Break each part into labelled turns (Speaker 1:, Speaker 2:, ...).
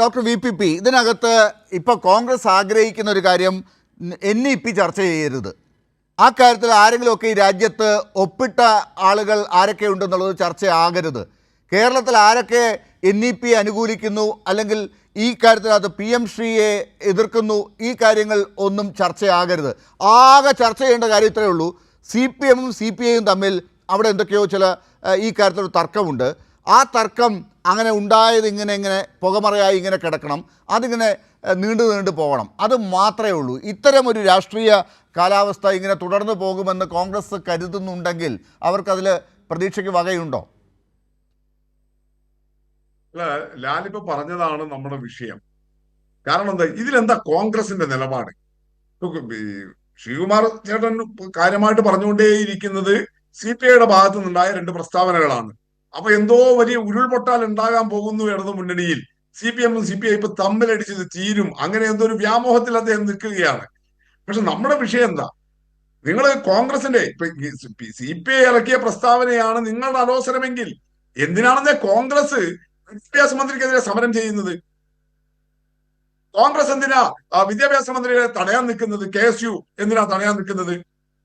Speaker 1: Doctor V P P ഇതിനകത്ത് ഇപ്പോൾ കോൺഗ്രസ് ആഗ്രഹിക്കുന്ന ഒരു കാര്യം എൻ ഇ പി ചർച്ച ചെയ്യരുത്. ആ കാര്യത്തിൽ ആരെങ്കിലുമൊക്കെ ഈ രാജ്യത്ത് ഒപ്പിട്ട ആളുകൾ ആരൊക്കെ ഉണ്ടെന്നുള്ളത് ചർച്ചയാകരുത് കേരളത്തിൽ ആരൊക്കെ എൻ ഇ പി അനുകൂലിക്കുന്നു അല്ലെങ്കിൽ ഈ കാര്യത്തിനകത്ത് പി എം ശ്രീയെ എതിർക്കുന്നു ഈ കാര്യങ്ങൾ ഒന്നും ചർച്ചയാകരുത് ആകെ ചർച്ച ചെയ്യേണ്ട കാര്യം ഇത്രയേ ഉള്ളൂ. സി പി എമ്മും സി പി ഐയും തമ്മിൽ അവിടെ എന്തൊക്കെയോ ചില ഈ കാര്യത്തിലൊരു തർക്കമുണ്ട്. ആ തർക്കം അങ്ങനെ ഉണ്ടായത് ഇങ്ങനെ ഇങ്ങനെ പുകമറയായി ഇങ്ങനെ കിടക്കണം അതിങ്ങനെ നീണ്ടു നീണ്ടു പോകണം. അത് മാത്രമേ ഉള്ളൂ. ഇത്തരം ഒരു രാഷ്ട്രീയ കാലാവസ്ഥ ഇങ്ങനെ തുടർന്നു പോകുമെന്ന് കോൺഗ്രസ് കരുതുന്നുണ്ടെങ്കിൽ അവർക്കതിൽ പ്രതീക്ഷയ്ക്ക് വകയുണ്ടോ?
Speaker 2: അല്ല ലാലിപ്പ പറഞ്ഞതാണ് നമ്മുടെ വിഷയം. കാരണം എന്താ ഇതിലെന്താ കോൺഗ്രസിന്റെ നിലപാട്? ശ്രീകുമാർ ചേട്ടൻ കാര്യമായിട്ട് പറഞ്ഞുകൊണ്ടേയിരിക്കുന്നത് സി പി ഐയുടെ ഭാഗത്തു നിന്നുണ്ടായ രണ്ട് പ്രസ്താവനകളാണ്. അപ്പൊ എന്തോ വലിയ ഉരുൾപൊട്ടാൽ ഉണ്ടാകാൻ പോകുന്നു ഇടതു മുന്നണിയിൽ. സി പി എമ്മും സി പി ഐ ഇപ്പൊ തമ്മിലടിച്ചത് തീരും. അങ്ങനെ എന്തോ ഒരു വ്യാമോഹത്തിൽ അദ്ദേഹം നിൽക്കുകയാണ്. പക്ഷെ നമ്മുടെ വിഷയം എന്താ? നിങ്ങൾ കോൺഗ്രസിന്റെ സി പി ഐ ഇറക്കിയ പ്രസ്താവനയാണ് നിങ്ങളുടെ അലോസരമെങ്കിൽ എന്തിനാണെന്ന് കോൺഗ്രസ് വിദ്യാഭ്യാസ മന്ത്രിക്കെതിരെ സമരം ചെയ്യുന്നത്? കോൺഗ്രസ് എന്തിനാ വിദ്യാഭ്യാസ മന്ത്രിയെ തടയാൻ നിൽക്കുന്നത്? കെ എസ് യു എന്തിനാ തടയാൻ നിൽക്കുന്നത്?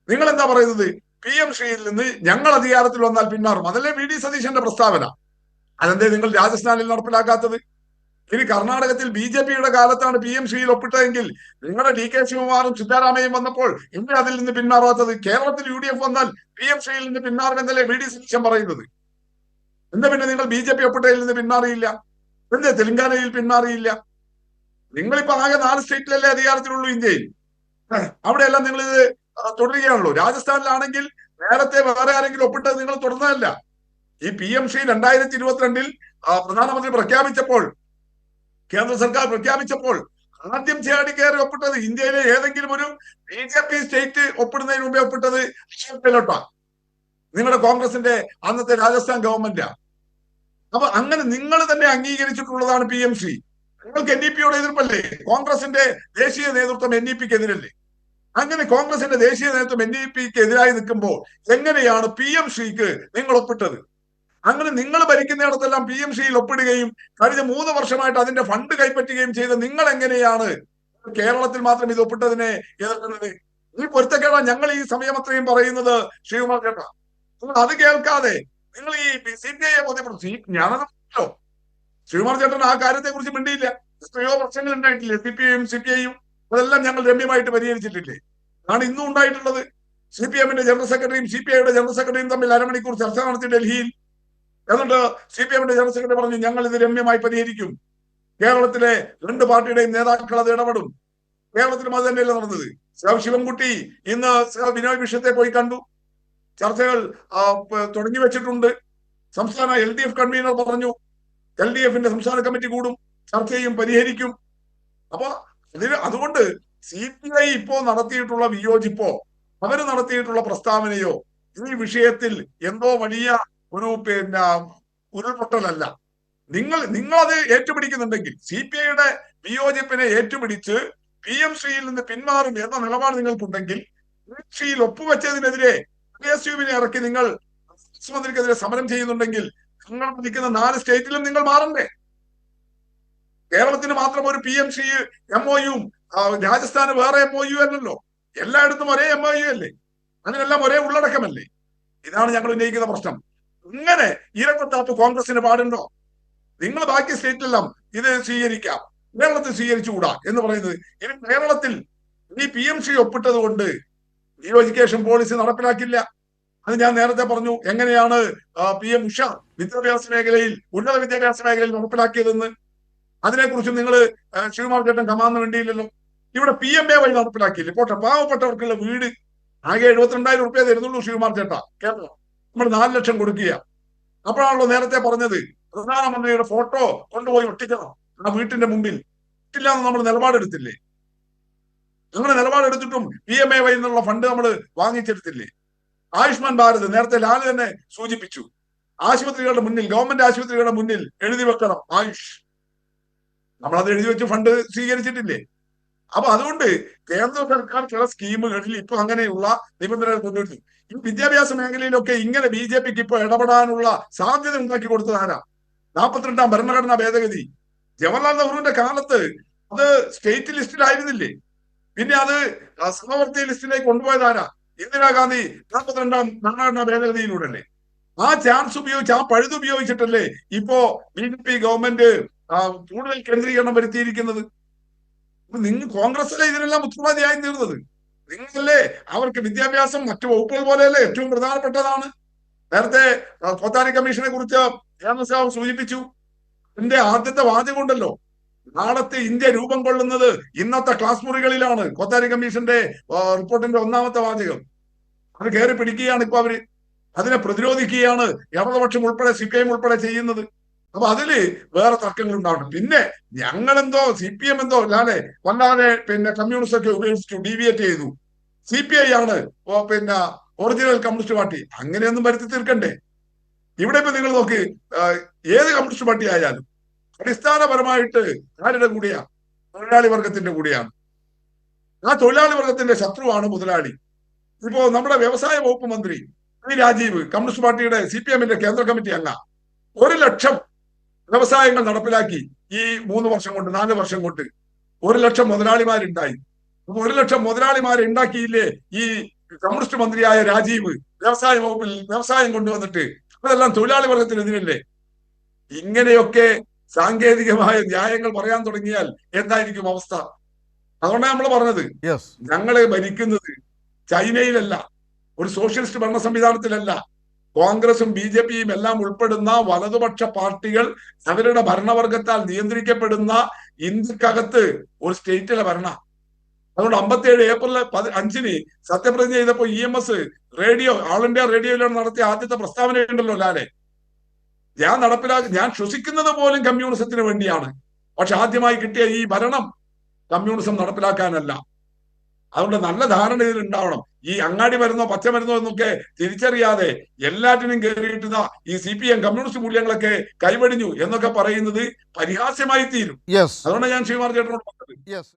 Speaker 2: നിങ്ങൾ എന്താ പറയുന്നത്? പി എം ശ്രീയിൽ നിന്ന് ഞങ്ങൾ അധികാരത്തിൽ വന്നാൽ പിന്മാറും അതല്ലേ വി ഡി സതീശന്റെ പ്രസ്താവന? അതെന്തേ നിങ്ങൾ രാജസ്ഥാനിൽ നടപ്പിലാക്കാത്തത്? ഇനി കർണാടകത്തിൽ ബി ജെ പിയുടെ കാലത്താണ് പി എം ശ്രീയിൽ ഒപ്പിട്ടതെങ്കിൽ നിങ്ങളുടെ ഡി കെ ശിവകുമാറും സിദ്ധാരാമയ്യും വന്നപ്പോൾ ഇന്ത്യ അതിൽ നിന്ന് പിന്മാറാത്തത് കേരളത്തിൽ യു ഡി എഫ് വന്നാൽ പി എം ശ്രീയിൽ നിന്ന് പിന്മാറുമെന്നല്ലേ വി ഡി സതീശൻ പറയുന്നത്? എന്താ പിന്നെ നിങ്ങൾ ബി ജെ പി ഒപ്പിട്ടതിൽ നിന്ന് പിന്മാറിയില്ല എന്തേ തെലങ്കാനയിൽ പിന്മാറിയില്ല നിങ്ങളിപ്പോ ആകെ നാല് സ്റ്റേറ്റിലല്ലേ അധികാരത്തിലുള്ളൂ ഇന്ത്യയിൽ? അവിടെയെല്ലാം നിങ്ങൾ ഇത് തുടരുകയാണല്ലോ. രാജസ്ഥാനിലാണെങ്കിൽ നേരത്തെ വേറെ ആരെങ്കിലും ഒപ്പിട്ടത് നിങ്ങൾ തുടർന്നതല്ല. ഈ പി എം ശ്രീ രണ്ടായിരത്തി ഇരുപത്തിരണ്ടിൽ പ്രധാനമന്ത്രി പ്രഖ്യാപിച്ചപ്പോൾ കേന്ദ്ര സർക്കാർ പ്രഖ്യാപിച്ചപ്പോൾ ആദ്യം ചേടി കയറി ഒപ്പിട്ടത് ഇന്ത്യയിലെ ഏതെങ്കിലും ഒരു ബി ജെ പി സ്റ്റേറ്റ് ഒപ്പിടുന്നതിന് മുമ്പേ ഒപ്പിട്ടത് അശോക് ഗെഹ്ലോട്ടാണ് നിങ്ങളുടെ കോൺഗ്രസിന്റെ അന്നത്തെ രാജസ്ഥാൻ ഗവൺമെന്റാ. അപ്പൊ അങ്ങനെ നിങ്ങൾ തന്നെ അംഗീകരിച്ചിട്ടുള്ളതാണ് പി എം സി നിങ്ങൾക്ക് എൻ ഡി പിയോട് എതിർപ്പല്ലേ? കോൺഗ്രസിന്റെ ദേശീയ നേതൃത്വം എൻ ഡി പിക്ക് എതിരല്ലേ അങ്ങനെ കോൺഗ്രസിന്റെ ദേശീയ നേതൃത്വം എൻ ഡി പിക്ക് എതിരായി നിൽക്കുമ്പോൾ എങ്ങനെയാണ് പി എം ശ്രീക്ക് നിങ്ങൾ ഒപ്പിട്ടത്? അങ്ങനെ നിങ്ങൾ ഭരിക്കുന്നിടത്തെല്ലാം പി എം ശ്രീയിൽ ഒപ്പിടുകയും കഴിഞ്ഞ മൂന്ന് വർഷമായിട്ട് അതിന്റെ ഫണ്ട് കൈപ്പറ്റുകയും ചെയ്ത നിങ്ങൾ എങ്ങനെയാണ് കേരളത്തിൽ മാത്രം ഇത് ഒപ്പിട്ടതിനെ എതിർക്കുന്നത്? ഈ പൊരുത്തക്കേടാ ഞങ്ങൾ ഈ സമയം അത്രയും പറയുന്നത് ശ്രീകുമാർ ചേട്ടാ. നിങ്ങൾ അത് കേൾക്കാതെ നിങ്ങൾ ഈ സി പി ഐയെ ബോധ്യപ്പെടും സി ഞാനതല്ലോ ശ്രീകുമാർ ചേട്ടൻ ആ കാര്യത്തെ കുറിച്ച് മിണ്ടിയില്ല. എത്രയോ പ്രശ്നങ്ങൾ ഉണ്ടായിട്ടില്ല സി പി ഐയും സി പി ഐയും അതെല്ലാം ഞങ്ങൾ രമ്യമായിട്ട് പരിഹരിച്ചിട്ടില്ലേ? ആണ് ഇന്നും ഉണ്ടായിട്ടുള്ളത്. സി പി എമ്മിന്റെ ജനറൽ സെക്രട്ടറിയും സി പി ഐയുടെ ജനറൽ സെക്രട്ടറിയും തമ്മിൽ അരമണിക്കൂർ ചർച്ച നടത്തി ഡൽഹിയിൽ. എന്നിട്ട് സി പി എമ്മിന്റെ ജനറൽ സെക്രട്ടറി പറഞ്ഞു ഞങ്ങൾ ഇത് രമ്യമായി പരിഹരിക്കും. കേരളത്തിലെ രണ്ട് പാർട്ടിയുടെയും നേതാക്കൾ അത് ഇടപെടും. കേരളത്തിലും അത് തന്നെയല്ല നടന്നത്. ശിവൻകുട്ടി ഇന്ന് വിനോയ് വിഷയത്തെ പോയി കണ്ടു. ചർച്ചകൾ തുടങ്ങി വെച്ചിട്ടുണ്ട്. സംസ്ഥാന എൽ ഡി എഫ് കൺവീനർ പറഞ്ഞു എൽ ഡി എഫിന്റെ സംസ്ഥാന കമ്മിറ്റി കൂടും ചർച്ചയും പരിഹരിക്കും. അപ്പൊ അതിന് അതുകൊണ്ട് സി പി ഐ ഇപ്പോ നടത്തിയിട്ടുള്ള വിയോജിപ്പോ അവർ നടത്തിയിട്ടുള്ള പ്രസ്താവനയോ ഈ വിഷയത്തിൽ എന്തോ വലിയ ഒരു പിന്നെ ഉരുൾപൊട്ടലല്ല. നിങ്ങൾ അത് ഏറ്റുപിടിക്കുന്നുണ്ടെങ്കിൽ സി പി ഐയുടെ വിയോജിപ്പിനെ ഏറ്റുപിടിച്ച് പി എം ശ്രീയിൽ നിന്ന് പിന്മാറും എന്ന നിലപാട് നിങ്ങൾക്കുണ്ടെങ്കിൽ ശ്രീയിൽ ഒപ്പുവെച്ചതിനെതിരെ കെ എസ് യുവിനെ ഇറക്കി നിങ്ങൾ മുഖ്യമന്ത്രിക്കെതിരെ സമരം ചെയ്യുന്നുണ്ടെങ്കിൽ നിങ്ങൾ നിൽക്കുന്ന നാല് സ്റ്റേറ്റിലും നിങ്ങൾ മാറണ്ടേ? കേരളത്തിന് മാത്രം ഒരു P M C M O യും രാജസ്ഥാന് വേറെ എം ഒ യു അല്ലല്ലോ. എല്ലായിടത്തും ഒരേ എം ഒ യു അല്ലേ? അതിനെല്ലാം ഒരേ ഉള്ളടക്കമല്ലേ? ഇതാണ് ഞങ്ങൾ ഉന്നയിക്കുന്ന പ്രശ്നം. ഇങ്ങനെ ഇരട്ടത്താപ്പ് കോൺഗ്രസിന് പാടുണ്ടോ? നിങ്ങൾ ബാക്കി സ്റ്റേറ്റിലെല്ലാം ഇത് സ്വീകരിക്കാം. കേരളത്തിൽ സ്വീകരിച്ചുകൂടാ എന്ന് പറയുന്നത്. ഇനി കേരളത്തിൽ ഈ പി എം സി ഒപ്പിട്ടത് കൊണ്ട് ഡിയോജിക്കേഷൻ പോളിസി നടപ്പിലാക്കില്ല. അത് ഞാൻ നേരത്തെ പറഞ്ഞു. എങ്ങനെയാണ് പി എം ഉഷ വിദ്യാഭ്യാസ മേഖലയിൽ ഉന്നത വിദ്യാഭ്യാസ മേഖലയിൽ നടപ്പിലാക്കിയതെന്ന്? അതിനെക്കുറിച്ച് നിങ്ങൾ ശിവകുമാർ ചേട്ടൻ കമാന്ന് വേണ്ടിയില്ലല്ലോ ഇവിടെ പി എം എ വഴി നടപ്പിലാക്കിയില്ലേ? പോട്ടെ പാവപ്പെട്ടവർക്കുള്ള വീട് ആകെ എഴുപത്തിരണ്ടായിരം റുപ്യ തരുന്നുള്ളൂ ശിവമാർ ചേട്ടാ. കേട്ടോ? നമ്മൾ നാല് ലക്ഷം കൊടുക്കുക അപ്പോഴാണല്ലോ നേരത്തെ പറഞ്ഞത് പ്രധാനമന്ത്രിയുടെ ഫോട്ടോ കൊണ്ടുപോയി ഒട്ടിക്കണം ആ വീട്ടിന്റെ മുമ്പിൽ. ഇല്ല നമ്മൾ നിലപാടെടുത്തില്ലേ? അങ്ങനെ നിലപാടെടുത്തിട്ടും പി എം എ വഴി എന്നുള്ള ഫണ്ട് നമ്മൾ വാങ്ങിച്ചെടുത്തില്ലേ? ആയുഷ്മാൻ ഭാരത് നേരത്തെ ലാൽ തന്നെ സൂചിപ്പിച്ചു. ആശുപത്രികളുടെ മുന്നിൽ ഗവൺമെന്റ് ആശുപത്രികളുടെ മുന്നിൽ എഴുതി വെക്കണം ആയുഷ്. നമ്മൾ എഴുതി വെച്ച് ഫണ്ട് സ്വീകരിച്ചിട്ടില്ലേ? അപ്പൊ അതുകൊണ്ട് കേന്ദ്ര സർക്കാർ ചില സ്കീമുകളിൽ ഇപ്പൊ അങ്ങനെയുള്ള നിബന്ധനകൾ കൊണ്ടുവരുന്നു. ഈ വിദ്യാഭ്യാസ മേഖലയിലൊക്കെ ഇങ്ങനെ ബി ജെ പിക്ക് ഇപ്പൊ ഇടപെടാനുള്ള സാധ്യത ഉണ്ടാക്കി കൊടുത്തത് ആരാ? നാൽപ്പത്തിരണ്ടാം ഭരണഘടനാ ഭേദഗതി. ജവഹർലാൽ നെഹ്റുവിന്റെ കാലത്ത് അത് സ്റ്റേറ്റ് ലിസ്റ്റിലായിരുന്നില്ലേ പിന്നെ അത് സമവർത്തി ലിസ്റ്റിലേക്ക് കൊണ്ടുപോയത് ആരാ? ഇന്ദിരാഗാന്ധി നാൽപ്പത്തിരണ്ടാം ഭരണഘടനാ ഭേദഗതിയിലൂടെ അല്ലേ ആ ചാൻസ് ഉപയോഗിച്ച് ആ പഴുതുപയോഗിച്ചിട്ടല്ലേ ഇപ്പോ ബി ജെ പി ഗവൺമെന്റ് കൂടുതൽ കേന്ദ്രീകരണം വരുത്തിയിരിക്കുന്നത്. നിങ്ങൾ കോൺഗ്രസിലെ ഇതിനെല്ലാം ഉത്തരവാദിയായി തീർന്നത്. നിങ്ങളല്ലേ? അവർക്ക് വിദ്യാഭ്യാസം മറ്റു വകുപ്പുകൾ പോലെയല്ലേ ഏറ്റവും പ്രധാനപ്പെട്ടതാണ്. നേരത്തെ കോത്താരി കമ്മീഷനെ കുറിച്ച് സാബ് സൂചിപ്പിച്ചു. എന്റെ ആദ്യത്തെ വാചകമുണ്ടല്ലോ നാളത്തെ ഇന്ത്യ രൂപം കൊള്ളുന്നത് ഇന്നത്തെ ക്ലാസ് മുറികളിലാണ്. കോത്താരി കമ്മീഷന്റെ റിപ്പോർട്ടിന്റെ ഒന്നാമത്തെ വാചകം. അത് കയറി പിടിക്കുകയാണ് ഇപ്പൊ അവർ. അതിനെ പ്രതിരോധിക്കുകയാണ്. ഇടതുപക്ഷം ഉൾപ്പെടെ സി പി ഐ ഉൾപ്പെടെ ചെയ്യുന്നത്. അപ്പൊ അതിൽ വേറെ തർക്കങ്ങൾ ഉണ്ടാവണം. പിന്നെ ഞങ്ങളെന്തോ സി പി എം എന്തോ അല്ലാതെ വല്ലാതെ പിന്നെ കമ്മ്യൂണിസ്റ്റ് ഒക്കെ ഉപയോഗിച്ചു ഡീവിയേറ്റ് ചെയ്തു. സി പി ഐ ആണ്. പിന്നെ ഒറിജിനൽ കമ്മ്യൂണിസ്റ്റ് പാർട്ടി അങ്ങനെയൊന്നും വരുത്തി തീർക്കണ്ടേ. ഇവിടെ ഇപ്പൊ നിങ്ങൾ നോക്ക് ഏത് കമ്മ്യൂണിസ്റ്റ് പാർട്ടി ആയാലും അടിസ്ഥാനപരമായിട്ട് ആരുടെ കൂടിയാ? തൊഴിലാളി വർഗത്തിന്റെ കൂടിയാണ്. ആ തൊഴിലാളി വർഗത്തിന്റെ ശത്രുവാണ് മുതലാളി. ഇപ്പോ നമ്മുടെ വ്യവസായ വകുപ്പ് മന്ത്രി പി രാജീവ് കമ്മ്യൂണിസ്റ്റ് പാർട്ടിയുടെ സി പി എമ്മിന്റെ കേന്ദ്ര കമ്മിറ്റി അംഗ ഒരു ലക്ഷം വ്യവസായങ്ങൾ നടപ്പിലാക്കി ഈ മൂന്ന് വർഷം കൊണ്ട് നാല് വർഷം കൊണ്ട് ഒരു ലക്ഷം മുതലാളിമാരുണ്ടായി. ഒരു ലക്ഷം മുതലാളിമാരെ ഉണ്ടാക്കിയില്ലേ ഈ കമ്മ്യൂണിസ്റ്റ് മന്ത്രിയായ രാജീവ്? വ്യവസായ വകുപ്പിൽ വ്യവസായം കൊണ്ടുവന്നിട്ട്. അതെല്ലാം തൊഴിലാളി വർഗത്തിനെതിരല്ലേ? ഇങ്ങനെയൊക്കെ സാങ്കേതികമായ ന്യായങ്ങൾ പറയാൻ തുടങ്ങിയാൽ എന്തായിരിക്കും അവസ്ഥ? അതുകൊണ്ടാണ് നമ്മൾ പറഞ്ഞത്. ഞങ്ങളെ ഭരിക്കുന്നത് ചൈനയിലല്ല ഒരു സോഷ്യലിസ്റ്റ് ഭരണ സംവിധാനത്തിലല്ല. കോൺഗ്രസും ബി ജെ പിയും എല്ലാം ഉൾപ്പെടുന്ന വലതുപക്ഷ പാർട്ടികൾ അവരുടെ ഭരണവർഗത്താൽ നിയന്ത്രിക്കപ്പെടുന്ന ഇന്ത്യക്കകത്ത് ഒരു സ്റ്റേറ്റിലെ ഭരണ. അതുകൊണ്ട് അമ്പത്തിയേഴ് ഏപ്രിൽ അഞ്ചിന് സത്യപ്രതിജ്ഞ ചെയ്തപ്പോൾ E M S radio all India റേഡിയോയിലാണ് നടത്തിയ ആദ്യത്തെ പ്രസ്താവന ഉണ്ടല്ലോ ലാലെ. ഞാൻ നടപ്പിലാക്കി ഞാൻ ശ്വസിക്കുന്നത് പോലും കമ്മ്യൂണിസത്തിന് വേണ്ടിയാണ്. പക്ഷെ ആദ്യമായി കിട്ടിയ ഈ ഭരണം കമ്മ്യൂണിസം നടപ്പിലാക്കാനല്ല. അതുകൊണ്ട് നല്ല ധാരണ ഇതിൽ ഉണ്ടാവണം. ഈ അങ്ങാടി മരുന്നോ പച്ച മരുന്നോ എന്നൊക്കെ തിരിച്ചറിയാതെ എല്ലാറ്റിനും കയറിയിട്ടുന്ന ഈ സി പി എം കമ്മ്യൂണിസ്റ്റ് മൂല്യങ്ങളൊക്കെ കൈവടിഞ്ഞു എന്നൊക്കെ പറയുന്നത് പരിഹാസ്യമായി തീരും അതുകൊണ്ട് ഞാൻ ശ്രീമാർ ചേട്ടനോട് പറഞ്ഞത്.